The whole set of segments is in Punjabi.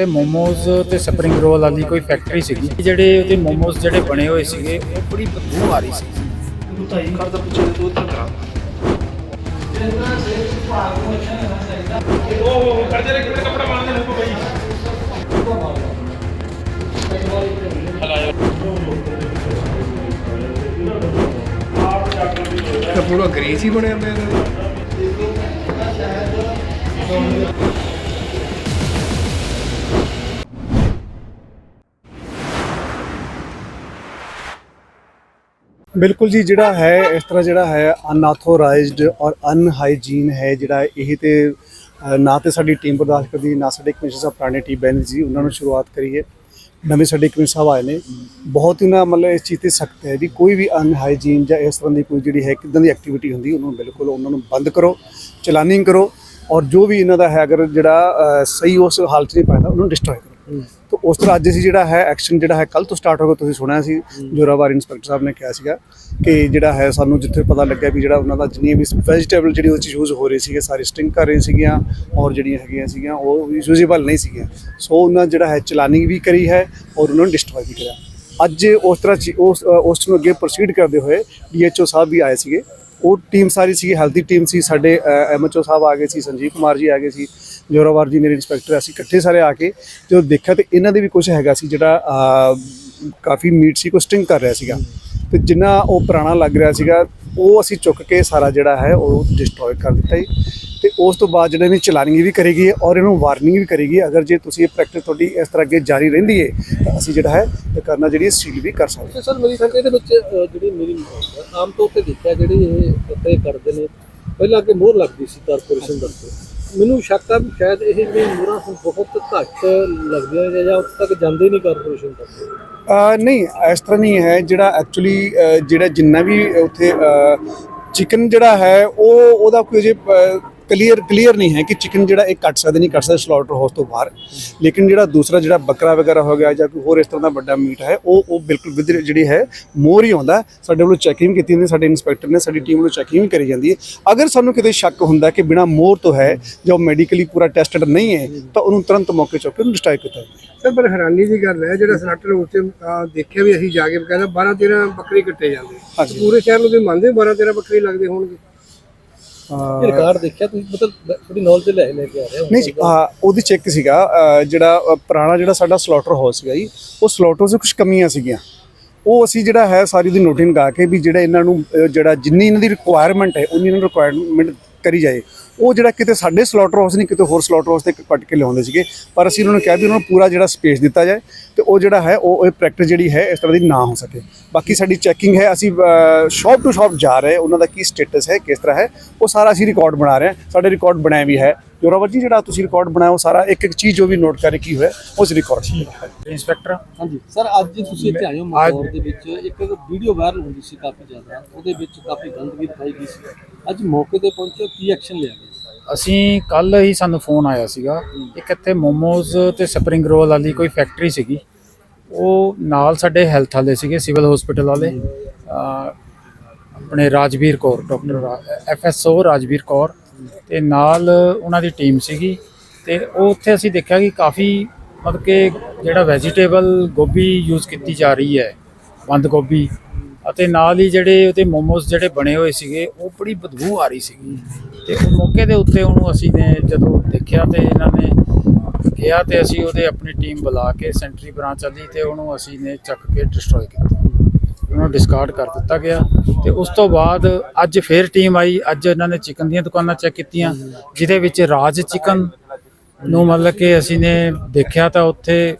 ਇੱਥੇ ਮੋਮੋਜ਼ ਤੇ ਸਪਰਿੰਗ ਰੋਲ ਵਾਲੀ ਕੋਈ ਫੈਕਟਰੀ ਸੀਗੀ। ਜਿਹੜੇ ਉਹਦੇ ਮੋਮੋਜ਼ ਜਿਹੜੇ ਬਣੇ ਹੋਏ ਸੀਗੇ, ਉਹ ਬੜੀ ਬਦਬੂ ਆ ਰਹੀ ਸੀ। ਕਰਦਾ ਪਿੱਛੇ ਤੂੰ ਉੱਧਰ ਕਰਾ ਉਹ ਕਰ ਦੇ ਇੱਕ ਕੱਪੜਾ ਮਾਰਨ ਦੇ ਮੂੰਹ ਬਈ ਤਾਂ ਪੂਰਾ ਗ੍ਰੀਸ ਹੀ ਬਣਿਆ ਪਿਆ ਇਹਦਾ। ਬਿਲਕੁਲ ਜੀ, ਜਿਹੜਾ ਹੈ, ਇਸ ਤਰ੍ਹਾਂ ਜਿਹੜਾ ਹੈ ਅਨਆਥੋਰਾਈਜ਼ਡ ਔਰ ਅਨਹਾਈਜੀਨ ਹੈ ਜਿਹੜਾ, ਇਹ ਤੇ ਨਾ ਤੇ ਸਾਡੀ ਟੀਮ ਬਰਦਾਸ਼ਤ ਕਰਦੀ, ਨਾ ਸਾਡੇ ਕਮਿਸ਼ਨ ਸਾਹਿਬ ਪੁਰਾਣੇ ਟੀਮ ਬੈਨ ਜੀ ਉਹਨਾਂ ਨੂੰ ਸ਼ੁਰੂਆਤ ਕਰੀਏ। ਨਵੇਂ ਸਾਡੇ ਕਮਿਸ਼ਨ ਸਾਹਿਬ ਆਏ ਨੇ। ਬਹੁਤ ਹੀ ਨਾ, ਮਤਲਬ ਇਸ ਚੀਜ਼ ਤੇ ਸਖਤ ਹੈ ਵੀ ਕੋਈ ਵੀ ਅਨਹਾਈਜੀਨ ਜਾਂ ਇਸ ਤਰ੍ਹਾਂ ਦੀ ਕੋਈ ਜਿਹੜੀ ਹੈ, ਕਿਦਾਂ ਦੀ ਐਕਟੀਵਿਟੀ ਹੁੰਦੀ, ਉਹਨੂੰ ਬਿਲਕੁਲ ਉਹਨਾਂ ਨੂੰ ਬੰਦ ਕਰੋ ਚਲਾਨਿੰਗ ਕਰੋ ਔਰ ਜੋ ਵੀ ਇਹਨਾਂ ਦਾ ਹੈ, ਅਗਰ ਜਿਹੜਾ ਸਹੀ ਉਸ ਹਾਲਤ 'ਚ ਨਹੀਂ ਪਾਉਂਦਾ ਉਹਨੂੰ ਡਿਸਟਰੋਏ ਕਰੋ। ਉਸ ਤਰ੍ਹਾਂ ਅੱਜ ਅਸੀਂ ਜਿਹੜਾ ਹੈ ਐਕਸ਼ਨ ਜਿਹੜਾ ਹੈ ਕੱਲ ਤੋਂ ਸਟਾਰਟ ਹੋਗਾ ਤੁਸੀਂ ਸੁਣਿਆ ਸੀ ਜੋਰਾਵਾਰ ਇੰਸਪੈਕਟਰ ਸਾਹਿਬ ਨੇ ਕਿਹਾ ਸੀਗਾ ਕਿ ਜਿਹੜਾ ਹੈ ਸਾਨੂੰ ਜਿੱਥੇ ਪਤਾ ਲੱਗਿਆ ਵੀ ਜਿਹੜਾ ਉਹਨਾਂ ਦਾ ਜਿੰਨੀ ਵੀ ਵੈਜੀਟੇਬਲ ਜਿਹੜੀ ਉਹ 'ਚ ਯੂਜ਼ ਹੋ ਰਹੀ ਸੀਗੇ ਸਾਰੀ ਸਟਿੰਗ ਕਰ ਰਹੇ ਸੀਗੀਆਂ ਔਰ ਜਿਹੜੀਆਂ ਹੈਗੀਆਂ ਸੀਗੀਆਂ ਉਹ ਯੂਜ਼ੇਬਲ ਨਹੀਂ ਸੀਗੀਆਂ। ਸੋ ਉਹਨਾਂ ਜਿਹੜਾ ਹੈ ਚਲਾਨਿੰਗ ਵੀ ਕਰੀ ਹੈ ਔਰ ਉਹਨਾਂ ਨੂੰ ਡਿਸਟਰੋਏ ਵੀ ਕਰਿਆ। ਅੱਜ ਉਸ ਤਰ੍ਹਾਂ ਚੀ- ਉਸ ਉਸ ਨੂੰ ਅੱਗੇ ਪ੍ਰੋਸੀਡ ਕਰਦੇ ਹੋਏ ਡੀਐਚਓ ਸਾਹਿਬ ਵੀ ਆਏ ਸੀਗੇ। ਉਹ ਟੀਮ ਸਾਰੀ ਸੀਗੀ ਹੈਲਥੀ ਟੀਮ ਸੀ ਸਾਡੇ ਐਮਐਚਓ ਸਾਹਿਬ ਆ ਗਏ ਸੀ ਸੰਜੀਵ ਕੁਮਾਰ ਜੀ ਆ ਗਏ ਸੀ ਜੋਰਾਵਰ ਜੀ ਮੇਰੇ ਇੰਸਪੈਕਟਰ ਅਸੀਂ ਇਕੱਠੇ ਸਾਰੇ ਆ ਕੇ ਜਦੋਂ ਦੇਖਿਆ ਤੇ ਇਹਨਾਂ ਦੇ ਵੀ ਕੁਝ ਹੈਗਾ ਸੀ ਜਿਹੜਾ ਕਾਫੀ ਮੀਟ ਸੀ ਕੋ ਸਟਿੰਗ ਕਰ ਰਿਹਾ ਸੀਗਾ। ਤੇ ਜਿੰਨਾ ਉਹ ਪੁਰਾਣਾ ਲੱਗ ਰਿਹਾ ਸੀਗਾ, ਉਹ ਅਸੀਂ ਚੁੱਕ ਕੇ ਸਾਰਾ ਜਿਹੜਾ ਹੈ, ਉਹ ਡਿਸਟਰੋਏ ਕਰ ਦਿੱਤਾ ਜੀ। ਤੇ ਉਸ ਤੋਂ ਬਾਅਦ ਜਿਹੜੇ ਨੇ ਚਲਾਨਿੰਗ ਵੀ ਕਰੇਗੀ ਔਰ ਇਹਨੂੰ ਵਾਰਨਿੰਗ ਵੀ ਕਰੇਗੀ, ਅਗਰ ਜੇ ਤੁਸੀਂ ਇਹ ਪ੍ਰੈਕਟਿਸ ਤੁਹਾਡੀ ਇਸ ਤਰ੍ਹਾਂ ਅੱਗੇ ਜਾਰੀ ਰਹਿੰਦੀ ਹੈ ਤਾਂ ਅਸੀਂ ਜਿਹੜਾ ਹੈ, ਇਹ ਕਰਨਾ ਜਿਹੜੀ ਸੀਲ ਵੀ ਕਰ ਸਕਦੇ ਸਰ, ਮੇਰੀ ਸੰਗ ਇਹਦੇ ਵਿੱਚ ਜਿਹੜੀ ਮੇਰੀ ਆਮ ਤੌਰ ਤੇ ਦੇਖਿਆ ਜਿਹੜੀ ਇਹ ਕਰਦੇ ਨੇ, ਪਹਿਲਾਂ ਅੱਗੇ ਮੋਹਰ ਲੱਗਦੀ ਸੀ ਕਾਰਪੋਰੇਸ਼ਨ ਦਫ਼ਤਰ। ਮੈਨੂੰ ਸ਼ੱਕ ਆ ਵੀ ਸ਼ਾਇਦ ਇਹ ਜਿਹੜੀ ਮੋਹਰਾਂ ਹੁਣ ਬਹੁਤ ਘੱਟ ਲੱਗਦੀਆਂ ਨੇ ਜਾਂ ਉੱਥੇ ਤੱਕ ਜਾਂਦੇ ਨਹੀਂ ਕਾਰਪੋਰੇਸ਼ਨ ਦਫ਼ਤਰ ਅਹ ਨਹੀਂ, ਇਸ ਤਰ੍ਹਾਂ ਨਹੀਂ ਹੈ। ਜਿਹੜਾ ਐਕਚੁਅਲੀ ਜਿਹੜਾ ਜਿੰਨਾ ਵੀ ਉੱਥੇ ਚਿਕਨ ਜਿਹੜਾ ਹੈ, ਉਹ, ਉਹਦਾ ਕੋਈ ਜੇ ਕਲੀਅਰ ਕਲੀਅਰ ਨਹੀਂ ਹੈ ਕਿ ਚਿਕਨ ਜਿਹੜਾ ਇਹ ਕੱਟ ਸਕਦੇ ਨਹੀਂ ਕੱਟ ਸਕਦੇ ਸਲਾਟਰ ਹਾਊਸ ਤੋਂ ਬਾਹਰ। ਲੇਕਿਨ ਜਿਹੜਾ ਦੂਸਰਾ ਜਿਹੜਾ ਬੱਕਰਾ ਵਗੈਰਾ ਹੋ ਗਿਆ ਜਾਂ ਕੋਈ ਹੋਰ ਇਸ ਤਰ੍ਹਾਂ ਦਾ ਵੱਡਾ ਮੀਟ ਹੈ ਉਹ ਉਹ ਬਿਲਕੁਲ ਵਿਦ ਜਿਹੜੀ ਹੈ ਮੋਰ ਹੀ ਆਉਂਦਾ। ਸਾਡੇ ਵੱਲੋਂ ਚੈਕਿੰਗ ਕੀਤੀ ਜਾਂਦੀ ਸਾਡੇ ਇੰਸਪੈਕਟਰ ਨੇ ਸਾਡੀ ਟੀਮ ਵੱਲੋਂ ਚੈਕਿੰਗ ਵੀ ਕਰੀ ਜਾਂਦੀ ਹੈ। ਅਗਰ ਸਾਨੂੰ ਕਿਤੇ ਸ਼ੱਕ ਹੁੰਦਾ ਕਿ ਬਿਨਾ ਮੋਰ ਤੋਂ ਹੈ ਜਾਂ ਮੈਡੀਕਲੀ ਪੂਰਾ ਟੈਸਟਡ ਨਹੀਂ ਹੈ ਤਾਂ ਉਹਨੂੰ ਤੁਰੰਤ ਮੌਕੇ ਚੁੱਕ ਕੇ ਉਹਨੂੰ ਡਿਸਟ੍ਰਾਈ ਕੀਤਾ ਜਾਂਦਾ ਸਰ ਪਰ ਹੈਰਾਨੀ ਦੀ ਗੱਲ ਹੈ ਜਿਹੜਾ ਸਨਾਟਰ ਉੱਤੇ ਅਹ, ਦੇਖਿਆ ਵੀ ਅਸੀਂ ਜਾ ਕੇ ਕਹਿੰਦਾ 12 13 ਬੱਕਰੀ ਕੱਟੇ ਜਾਂਦੇ। ਪੂਰੇ ਸ਼ਹਿਰ ਨੂੰ ਤੁਸੀਂ ਮੰਨਦੇ 12 13 ਬੱਕਰੀ ਲੱਗਦੇ ਹੋਣਗੇ? ਇਹ ਰਿਕਾਰਡ ਦੇਖਿਆ ਤੁਸੀਂ? ਮਤਲਬ ਥੋੜੀ ਨੌਲੇਜ ਲੈ ਲੈ ਕੇ ਆ ਰਹੇ ਹੋ। ਨਹੀਂ ਉਹਦੀ ਚੈੱਕ ਸੀਗਾ ਜਿਹੜਾ ਪੁਰਾਣਾ ਜਿਹੜਾ ਸਾਡਾ ਸਲੋਟਰ ਹਾਊਸ ਸੀਗਾ ਜੀ ਉਹ ਸਲੋਟਰ 'ਚ ਕੁਝ ਕਮੀਆਂ ਸੀਗੀਆਂ। ਉਹ ਅਸੀਂ ਜਿਹੜਾ ਹੈ ਸਾਰੀ ਦੀ ਨੋਟਿੰਗ ਗਾ ਕੇ ਵੀ ਜਿਹੜਾ ਇਹਨਾਂ ਨੂੰ ਜਿਹੜਾ ਜਿੰਨੀ ਇਹਨਾਂ ਦੀ ਰਿਕੁਆਇਰਮੈਂਟ ਹੈ ਉਨੀ ਇਹਨਾਂ ਨੂੰ ਰਿਕੁਆਇਰਮੈਂਟ ਕਰੀ ਜਾਏ। ਉਹ ਜਿਹੜਾ ਕਿਤੇ ਸਾਡੇ ਸਲੋਟਰ ਹਾਊਸ ਨਹੀਂ ਕਿਤੇ ਹੋਰ ਸਲੋਟਰ ਹਾਊਸ ਤੇ ਕੱਟ ਕੇ ਲਿਆਉਂਦੇ ਸੀਗੇ। ਪਰ ਅਸੀਂ ਉਹਨਾਂ ਨੂੰ ਕਿਹਾ ਵੀ ਉਹਨਾਂ ਨੂੰ ਪੂਰਾ ਜਿਹੜਾ ਸਪੇਸ ਦਿੱਤਾ ਜਾਏ ਤੇ ਉਹ ਜਿਹੜਾ ਹੈ ਉਹ ਇਹ ਪ੍ਰੈਕਟਿਸ ਜਿਹੜੀ ਹੈ ਇਸ ਤਰ੍ਹਾਂ ਦੀ ਨਾ ਹੋ ਸਕੇ। ਬਾਕੀ ਸਾਡੀ ਚੈਕਿੰਗ ਹੈ ਅਸੀਂ ਸ਼ਾਪ ਟੂ ਸ਼ਾਪ ਜਾ ਰਹੇ ਉਹਨਾਂ ਦਾ ਕੀ ਸਟੇਟਸ ਹੈ ਕਿਸ ਤਰ੍ਹਾਂ ਹੈ ਉਹ ਸਾਰਾ ਅਸੀਂ ਰਿਕਾਰਡ ਬਣਾ ਰਹੇ ਹਾਂ। ਸਾਡੇ ਰਿਕਾਰਡ ਬਣਾਏ ਵੀ ਹੈ। ਜੋਰਾਵਰ ਜੀ ਜਿਹੜਾ ਤੁਸੀਂ ਰਿਕਾਰਡ ਬਣਾਇਆ ਉਹ ਸਾਰਾ ਇੱਕ ਇੱਕ ਚੀਜ਼ ਜੋ ਵੀ ਨੋਟ ਕਰਕੇ ਕੀ ਹੋਇਆ ਉਸ ਰਿਕਾਰਡ ਇੰਸਪੈਕਟਰ ਹਾਂਜੀ। ਸਰ ਅੱਜ ਤੁਸੀਂ ਇੱਥੇ ਆਏ ਹੋ ਮੌਰ ਦੇ ਵਿੱਚ। ਇੱਕ ਵੀਡੀਓ ਵਾਇਰਲ ਹੁੰਦੀ ਸੀ ਕਾਫੀ ਜ਼ਿਆਦਾ। ਉਹਦੇ ਵਿੱਚ ਕਾਫੀ ਗੰਦਗੀ ਪਾਈ ਗਈ ਸੀ। ਅੱਜ ਮੌਕੇ ਤੇ ਪਹੁੰਚੇ ਕੀ ਐਕਸ਼ਨ ਲਿਆ ਗਿਆ? ਅਸੀਂ ਕੱਲ ਹੀ ਸਾਨੂੰ ਫੋਨ ਆਇਆ ਸੀਗਾ ਇੱਕ ਇੱਥੇ ਮੋਮੋਜ਼ ਤੇ ਸਪਰਿੰਗ ਰੋਲ ਵਾਲੀ ਕੋਈ ਫੈਕਟਰੀ ਸੀਗੀ। ਉਹ ਨਾਲ ਸਾਡੇ ਹੈਲਥ ਵਾਲੇ ਸੀਗੇ ਸਿਵਲ ਹਸਪੀਟਲ ਵਾਲੇ। ਆਪਣੇ ਰਾਜਵੀਰ ਕੌਰ ਡਾਕਟਰ ਐਫਐਸਓ ਰਾਜਵੀਰ ਕੌਰ ਤੇ ਨਾਲ ਉਹਨਾਂ ਦੀ ਟੀਮ ਸੀਗੀ ਤੇ ਉਹ ਉੱਥੇ ਅਸੀਂ ਦੇਖਿਆ ਕਿ ਕਾਫੀ ਮਤਲਬ ਕਿ ਜਿਹੜਾ ਵੈਜੀਟੇਬਲ ਗੋਭੀ ਯੂਜ਼ ਕੀਤੀ ਜਾ ਰਹੀ ਹੈ, ਬੰਦ ਗੋਭੀ। ਅਤੇ ਨਾਲ ਹੀ ਜਿਹੜੇ ਉਹਦੇ ਮੋਮੋਸ ਜਿਹੜੇ ਬਣੇ ਹੋਏ ਸੀਗੇ, ਉਹ ਬੜੀ ਬਦਬੂ ਆ ਰਹੀ ਸੀਗੀ। ਤੇ ਉਹ ਮੌਕੇ ਦੇ ਉੱਤੇ ਉਹਨੂੰ ਅਸੀਂ ਨੇ ਜਦੋਂ ਦੇਖਿਆ ਤੇ ਇਹਨਾਂ ਨੇ ਗਿਆ ਤੇ ਅਸੀਂ ਉਹਦੇ ਆਪਣੀ ਟੀਮ ਬੁਲਾ ਕੇ ਸੈਂਟਰੀ ਬ੍ਰਾਂਚ ਵਾਲੀ ਤੇ ਉਹਨੂੰ ਅਸੀਂ ਨੇ ਚੱਕ ਕੇ ਡਿਸਟਰੋਏ ਕੀਤਾ। ਉਹਨੂੰ ਡਿਸਕਾਰਡ ਕਰ ਦਿੱਤਾ ਗਿਆ ਤੇ ਉਸ ਤੋਂ ਬਾਅਦ ਅੱਜ ਫੇਰ ਟੀਮ ਆਈ। ਅੱਜ ਇਹਨਾਂ ਨੇ ਚਿਕਨ ਦੀਆਂ ਦੁਕਾਨਾਂ ਚੈੱਕ ਕੀਤੀਆਂ, ਜਿਹਦੇ ਵਿੱਚ ਰਾਜ ਚਿਕਨ ਨੂੰ ਮਤਲਬ ਕਿ ਅਸੀਂ ਨੇ ਦੇਖਿਆ ਤਾਂ ਉੱਥੇ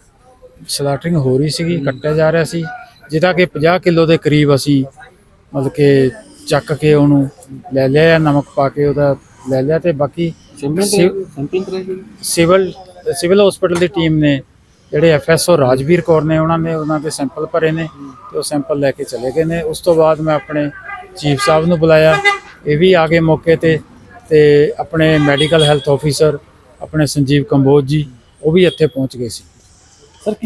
ਸਲਾਟਰਿੰਗ ਹੋ ਰਹੀ ਸੀਗੀ, ਕੱਟਿਆ ਜਾ ਰਿਹਾ ਸੀ। ਜਿਹਦਾ ਕਿ 50 ਕਿਲੋ ਦੇ ਕਰੀਬ ਅਸੀਂ ਮਤਲਬ ਕਿ ਚੱਕ ਕੇ ਉਹਨੂੰ ਲੈ ਲਿਆ ਨਮਕ ਪਾ ਕੇ ਉਹਦਾ ਲੈ ਲਿਆ ਤੇ ਬਾਕੀ ਸਿਵਲ ਸਿਵਲ ਹਸਪੀਟਲ ਦੀ ਟੀਮ ਨੇ ਜਿਹੜੇ ਐਫਐਸਓ ਰਾਜਵੀਰ ਕੌਰ ਨੇ ਉਹਨਾਂ ਨੇ ਉਹਨਾਂ ਦੇ ਸੈਂਪਲ ਭਰੇ ਨੇ ਤੇ ਉਹ ਸੈਂਪਲ ਲੈ ਕੇ ਚਲੇ ਗਏ ਨੇ। ਉਸ ਤੋਂ ਬਾਅਦ ਮੈਂ ਆਪਣੇ ਚੀਫ ਸਾਹਿਬ ਨੂੰ ਬੁਲਾਇਆ ਇਹ ਵੀ ਆ ਗਏ ਮੌਕੇ ਤੇ ਤੇ ਆਪਣੇ ਮੈਡੀਕਲ ਹੈਲਥ ਆਫੀਸਰ ਆਪਣੇ ਸੰਜੀਵ ਕੰਬੋਜ ਜੀ ਉਹ ਵੀ ਇੱਥੇ ਪਹੁੰਚ ਗਏ ਸੀ।